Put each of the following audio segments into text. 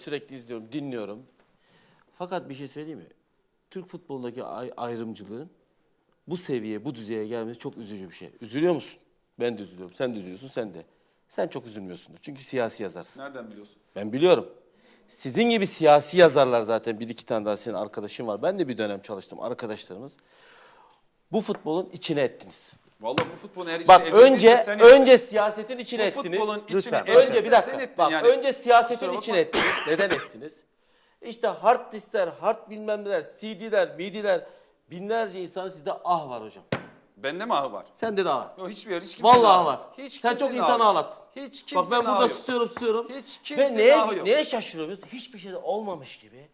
sürekli izliyorum, dinliyorum. Fakat bir şey söyleyeyim mi? Türk futbolundaki ay- ayrımcılığın bu seviyeye, bu düzeye gelmesi çok üzücü bir şey. Üzülüyor musun? Ben de üzülüyorum. Sen de üzülüyorsun, sen de. Sen çok üzülmüyorsundur. Çünkü siyasi yazarsın. Nereden biliyorsun? Ben biliyorum. Sizin gibi siyasi yazarlar zaten bir iki tane daha senin arkadaşın var. Ben de bir dönem çalıştım arkadaşlarımız. Bu futbolun içine ettiniz. Vallahi bu futbolun Bak içine evrilmişse önce sen önce siyasetin içine Bu ettiniz. futbolun içine Lütfen. Önce bir sen dakika. ettin Bak yani. önce siyasetin Kusura bakma. içine ettiniz. Neden ettiniz? İşte hard diskler, hard bilmem neler, CD'ler, MIDI'ler binlerce insanın sizde ah var hocam. Bende mi ahı var? Sende de ah var. Yok hiçbir yer hiç kimsenin Vallahi ahı var. Hiç Sen çok kimsenin insan ahı yok. ağlattın. Hiç Bak kimsenin ben burada ahı yok. susuyorum susuyorum. Hiç Ve kimsenin neye, ahı yok. neye şaşırıyoruz? Hiçbir şey de olmamış gibi.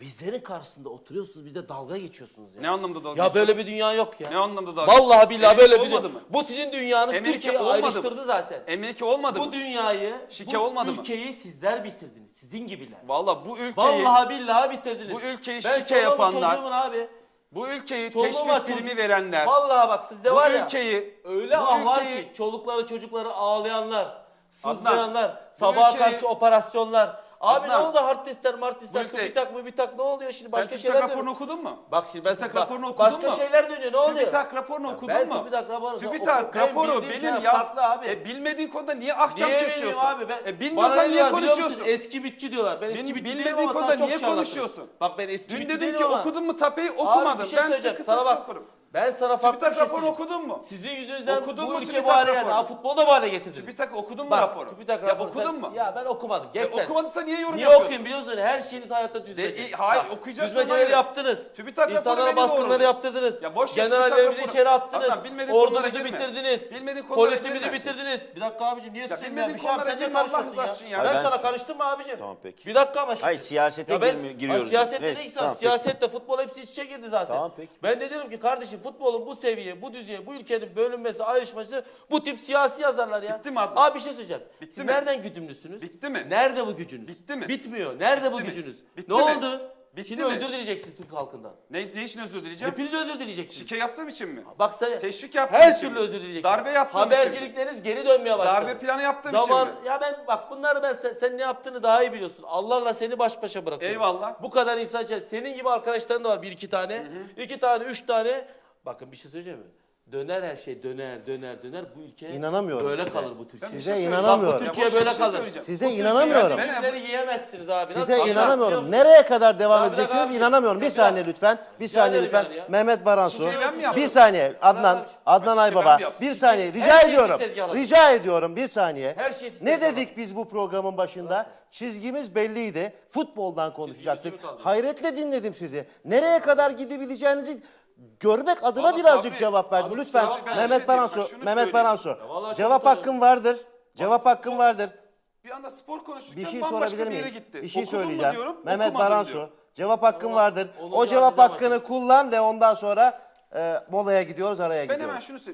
Bizlerin karşısında oturuyorsunuz, bizde dalga geçiyorsunuz ya. Ne anlamda dalga Ya böyle bir dünya yok ya. Ne anlamda dalga Vallahi billahi böyle bir olmadı dünya. mı? Bu sizin dünyanız Emelike Türkiye'yi olmadı mı? ayrıştırdı zaten. Emelike olmadı Bu mı? dünyayı, Şike bu olmadı mı? ülkeyi sizler bitirdiniz. Sizin gibiler. Vallahi bu ülkeyi Vallahi billahi bitirdiniz. bu ülkeyi ben şike çoluğumun, yapanlar- çocuğumun abi. bu ülkeyi Çoluğum teşvik var, primi çocuk- verenler Vallahi bak sizde bu var ya. ülkeyi Öyle bu ah var ülkeyi- ki çolukları çocukları ağlayanlar, sızlayanlar, sabaha ülkeyi- karşı operasyonlar. Abi Adnan, ne oldu hard diskler, mart diskler, bu ülke- TÜBİTAK mı tak ne oluyor şimdi Sen başka TÜBİTAK şeyler raporunu dönüyor. okudun mu? Bak şimdi ben TÜBİTAK bak, raporunu okudun başka mu? şeyler dönüyor ne oluyor? TÜBİTAK raporunu okudun ben mu? TÜBİTAK raporunu TÜBİTAK oku- ben raporu bildiğim benim şeyler yaz. farklı abi. E, bilmediğin konuda niye ahkam Niye kesiyorsun? abi ben? E, Bana bilmiyorsan ne niye diyorlar biliyor konuşuyorsun? musun? Eski bütçü diyorlar. Ben eski Bil- bütçü bilmediğin değilim ama konuda çok niye şey konuşuyorsun? Bak ben eski Dün bütçü değilim ki ama. okudun mu tapeyi Abi okumadın. bir şey ben size söyleyeceğim. kısa Sana kısa bak. okurum. Ben sana farklı TÜBİTAK bir şey söyleyeyim. okudun mu? Sizin yüzünüzden Okudun bu mu ülke TÜBİTAK bu hale geldi. Ha futbolda bu hale getirdiniz. TÜBİTAK okudun mu Bak, raporu? TÜBİTAK Ya raporu. okudun sen- mu? Ya ben okumadım. Geç E, sen. okumadıysa niye yorum Niye yapıyorsun? okuyayım biliyorsun? Her şeyiniz hayatta düzmece. e, hayır, Bak, okuyacaksın Düzmeceleri yaptınız. TÜBİTAK raporu İnsanlara beni baskınları yaptırdınız. Ya boş ver, Generallerimizi TÜBİTAK içeri raporu. attınız. Adnan, bilmediğin konulara Ordumuzu girme. bitirdiniz. Bilmediğin konulara Polisimizi girme. bitirdiniz. Bir dakika abicim niye susuyorsun ya? bilmediğin Bir şey konulara sen girme, Allah karışıyorsun rızası için ya. Ben Ben sana sus- karıştım mı abicim? Tamam, peki. Bir dakika ama şimdi. Hayır, siyasete Ya girmi- giriyoruz Hayır, siyasette biz. değil Neyse, tamam, peki. Siyasette futbol hepsi iç içe girdi zaten. Tamam, peki. Ben de diyorum ki kardeşim futbolun bu seviye, bu düzeye, bu ülkenin bölünmesi, ayrışması bu tip siyasi yazarlar ya. Bitti mi Adnan? Abi bir şey söyleyeceğim. Bitti Siz mi? nereden güdümlüsünüz? Bitti mi? Nerede bu gücünüz? Bitti mi? Bitmiyor. Nerede bu Bitti mi? gücünüz? Bitti ne mi? oldu? Bitti Şimdi mi? özür dileyeceksin Türk halkından. Ne, ne için özür dileyeceğim? Hepiniz özür dileyeceksiniz. Şike yaptığım için mi? Bak sen Teşvik yaptığım her için türlü mi? özür dileyeceksiniz. Darbe yaptığım için mi? Habercilikleriniz geri dönmeye başladı. Darbe planı yaptığım Zaman, için mi? Ya ben bak bunları ben sen, sen ne yaptığını daha iyi biliyorsun. Allah'la seni baş başa bırakıyorum. Eyvallah. Bu kadar insan için- senin gibi arkadaşların da var bir iki tane. iki tane üç tane. Bakın bir şey söyleyeceğim mi? Döner her şey döner döner döner bu ülke İnanamıyorum böyle size. kalır bu Türkiye. Ben bir Size şey söyleyeyim. inanamıyorum. Bak bu Ya Türkiye boş böyle bir şey kalır. söyleyeceğim. Size Bu inanamıyorum. birbirleri yiyemezsiniz abi. Nasıl Size anlar inanamıyorum. musun? Nereye kadar devam Ya bırak edeceksiniz abi. inanamıyorum. Ya Bir saniye bırak. lütfen. Bir saniye lütfen. yani ya. Mehmet Baransu. Şikeyi ben mi yaptım? Bir saniye. Adnan abi. Adnan Aybaba. şike ben mi yaptım? Bir saniye Her rica şeyi ediyorum. siz. Rica ediyorum bir saniye. Her şeyi siz Ne dedik biz bu programın başında? Çizgimiz belliydi. Futboldan konuşacaktık. mi kaldı? Hayretle dinledim sizi. Nereye kadar gidebileceğinizi görmek adına Vallahi birazcık Sabri, cevap verdim. abi Lütfen kusura bakma, ben Mehmet şey diyeyim, Baransu, ben şunu Mehmet söyleyeyim. Baransu. Ya vallahi çok Cevap hakkın vardır. Cevap hakkın vardır. Bir anda spor konuşurken Bir şey bambaşka sorabilir bir yere miyim? gitti. Bir şey Okudun mu söyleyeceğim. diyorum, Mehmet Baransu, diyor. cevap hakkın vardır. O cevap hakkını kullan ve ondan sonra e, molaya gidiyoruz, araya Ben gidiyoruz. hemen şunu söyleyeyim.